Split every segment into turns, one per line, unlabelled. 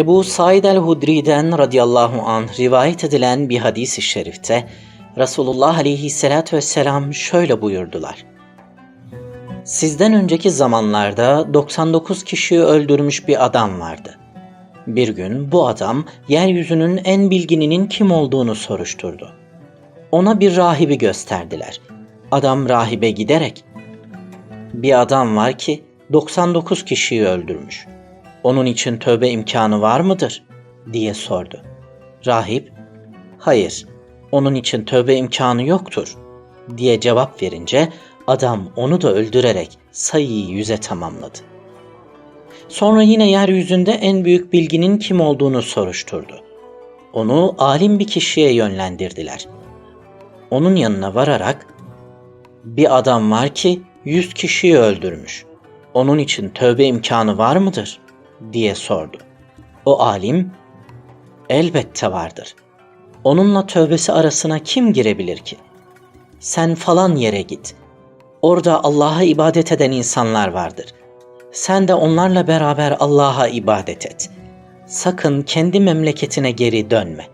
Ebu Said el-Hudri'den radıyallahu anh rivayet edilen bir hadis-i şerifte Resulullah aleyhissalatü vesselam şöyle buyurdular. Sizden önceki zamanlarda 99 kişiyi öldürmüş bir adam vardı. Bir gün bu adam yeryüzünün en bilgininin kim olduğunu soruşturdu. Ona bir rahibi gösterdiler. Adam rahibe giderek bir adam var ki 99 kişiyi öldürmüş. Onun için tövbe imkanı var mıdır? diye sordu. Rahip, hayır, onun için tövbe imkanı yoktur diye cevap verince adam onu da öldürerek sayıyı yüze tamamladı. Sonra yine yeryüzünde en büyük bilginin kim olduğunu soruşturdu. Onu alim bir kişiye yönlendirdiler. Onun yanına vararak bir adam var ki yüz kişiyi öldürmüş. Onun için tövbe imkanı var mıdır? Diye sordu. O alim, elbette vardır. Onunla tövbesi arasına kim girebilir ki? Sen falan yere git. Orada Allah'a ibadet eden insanlar vardır. Sen de onlarla beraber Allah'a ibadet et. Sakın kendi memleketine geri dönme.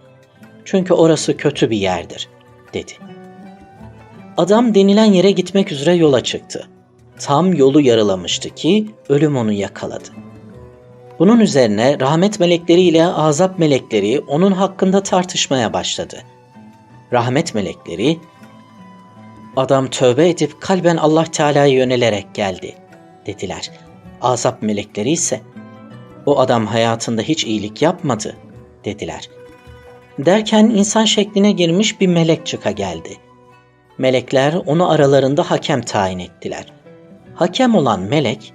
Çünkü orası kötü bir yerdir, dedi. Adam denilen yere gitmek üzere yola çıktı. Tam yolu yarılamıştı ki ölüm onu yakaladı. Bunun üzerine rahmet melekleri ile azap melekleri onun hakkında tartışmaya başladı. Rahmet melekleri, adam tövbe edip kalben Allah Teala'ya yönelerek geldi dediler. Azap melekleri ise o adam hayatında hiç iyilik yapmadı dediler. Derken insan şekline girmiş bir melek çıka geldi. Melekler onu aralarında hakem tayin ettiler. Hakem olan melek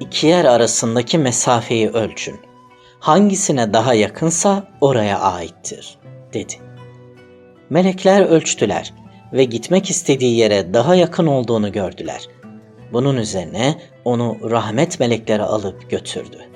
İki yer arasındaki mesafeyi ölçün. Hangisine daha yakınsa oraya aittir, dedi. Melekler ölçtüler ve gitmek istediği yere daha yakın olduğunu gördüler. Bunun üzerine onu rahmet melekleri alıp götürdü.